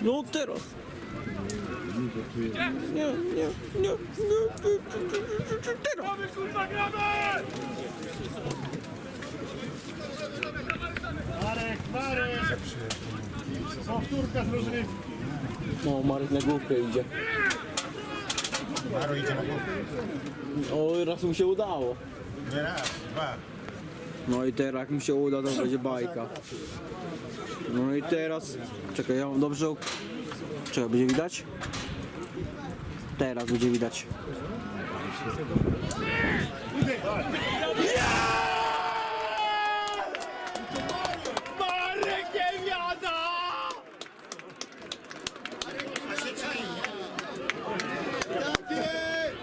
Ну, терос. Nie, nie, nie, nie, nie, teraz. Marek, Marek! Powtórka z rozrywki. O, Marek na główkę idzie. Maro idzie na. O, raz mu się udało. Nie raz, dwa. No i teraz jak mu się uda, to będzie bajka. No i teraz... Czekaj, ja mam dobrze... Czekaj, będzie widać? Teraz będzie widać.